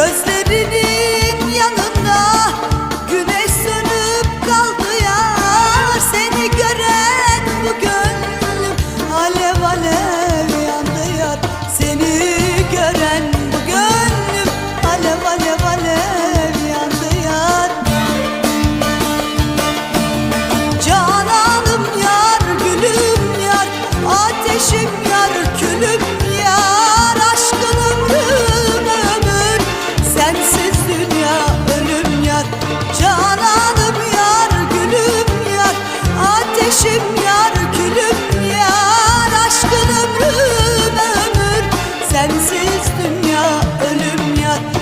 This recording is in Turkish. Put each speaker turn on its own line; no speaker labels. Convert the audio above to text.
Gözlerini dünya ölüm ya.